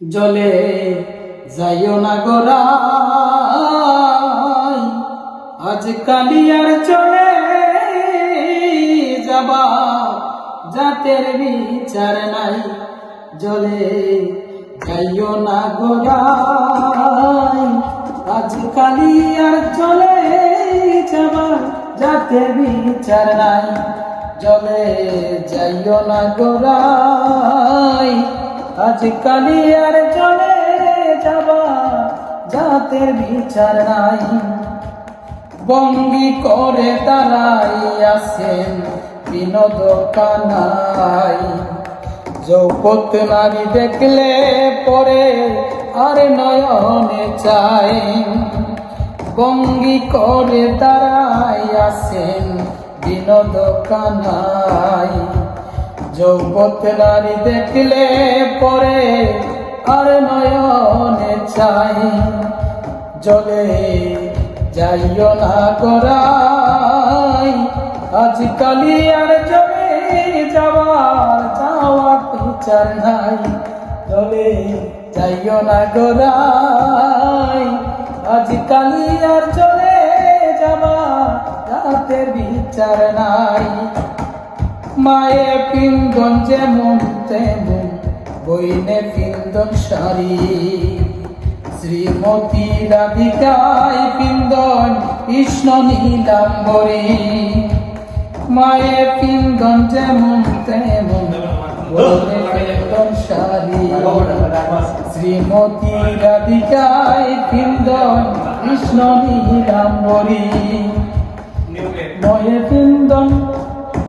জলে যাইও না গোরাই আজ কালিয়ার চলে যাবা, জাতের বিচার নাই। জলে যাইও না গোরাই আজ কালিয়ার চলে যাবা, জাতের বিচার নাই। জলে যাইও না গোরাই আজ কালিয়ার চলে যাবা, জাতের বিচার নাই। বঙ্গি করে দাঁড়াই আছেন বিনোদ কানাই যৌপত নারী দেখলে পরে আর নয়নে চাই। বঙ্গি করে দাঁড়াই আছেন বিনোদ কানাই যৌবত নারী দেখলে পরে আর নয়নে চাই জলে যাইও না করাই আজ কালি আর জলে যাওয়ার যাওয়ার বিচার নাই। জলে যাইও না গোরাই আজ কালি আর চলে যাবা রাতের বিচার নাই। মায়ে পিন্দন যেমন তেমন বইনে পিন্দন শাড়ি শ্রীমতী রাধিকায় পিন্দন কৃষ্ণ নীলাম্বরী। মায়ে পিন্দন যেমন তেমন বইনে পিন্দন শাড়ি শ্রীমতী রাধিকায় পিন্দন কৃষ্ণ নীলাম্বরী।